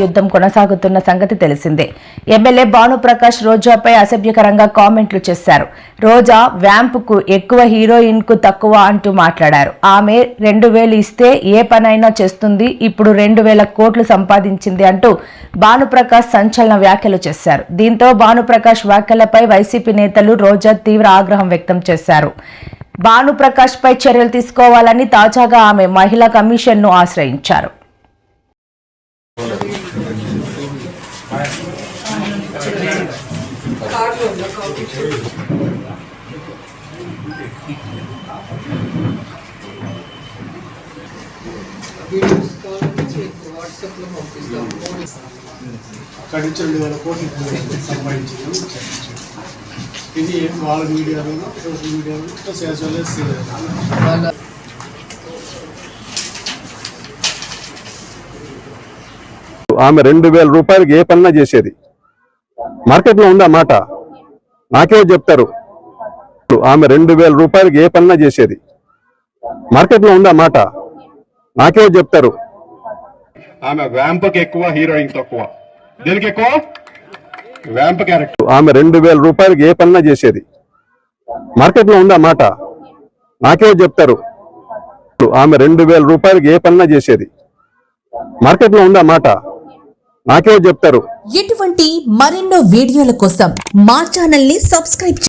యుద్ధం కొనసాగుతున్న సంగతి తెలిసిందే. ఎమ్మెల్యే భానుప్రకాష్ రోజాపై అసభ్యకరంగా కామెంట్లు చేశారు. రోజా వ్యాంప్కు ఎక్కువ హీరోయిన్కు తక్కువ అంటూ మాట్లాడారు. ఆమె రెండు వేలు ఇస్తే ఏ పనైనా చేస్తుంది ఇప్పుడు రెండు వేల కోట్లు సంపాదించింది అంటూ భానుప్రకాష్ సంచలన వ్యాఖ్యలు చేశారు. దీంతో భానుప్రకాష్ వ్యాఖ్యలపై వైసీపీ నేతలు రోజా తీవ్ర ఆగ్రహం వ్యక్తం చేశారు. భానుప్రకాష్ పై చర్యలు తీసుకోవాలని తాజాగా ఆమె మహిళా కమిషన్ను ఆశ్రయించారు. వాట్సాప్లో పంపిస్తాం ఫోన్ అక్కడి నుంచి రెండు వేల కోట్లు ఇది వాళ్ళ మీడియాలో సోషల్ మీడియాలో యాజ్ వెల్ ఎస్ ఆమె రెండు వేల రూపాయలకి ఏ పన్నా చేసేది. మార్కెట్లో ఉందా మాట? నాకేమో చెప్తారు. ఆమె రెండు వేల రూపాయలకి ఏ పన్నా చేసేది. మార్కెట్లో ఉందా మాట? నాకేమో చెప్తారు. ఆమె వ్యాంపకి ఎక్కువ హీరోయిన్ తక్కువ. దీనికి ఎక్కువ? Vamp character. ఆమె రెండు వేల రూపాయలకి ఏ పన్నా చేసేది. మార్కెట్లో ఉందా మాట? నాకేమో చెప్తారు. ఆమె రెండు వేల రూపాయలకి ఏ పన్నా చేసేది. మార్కెట్లో ఉందా మాట? నాకేమో చెప్తారు. ఎటువంటి మరెన్నో వీడియోల కోసం మా ఛానల్ని సబ్స్క్రైబ్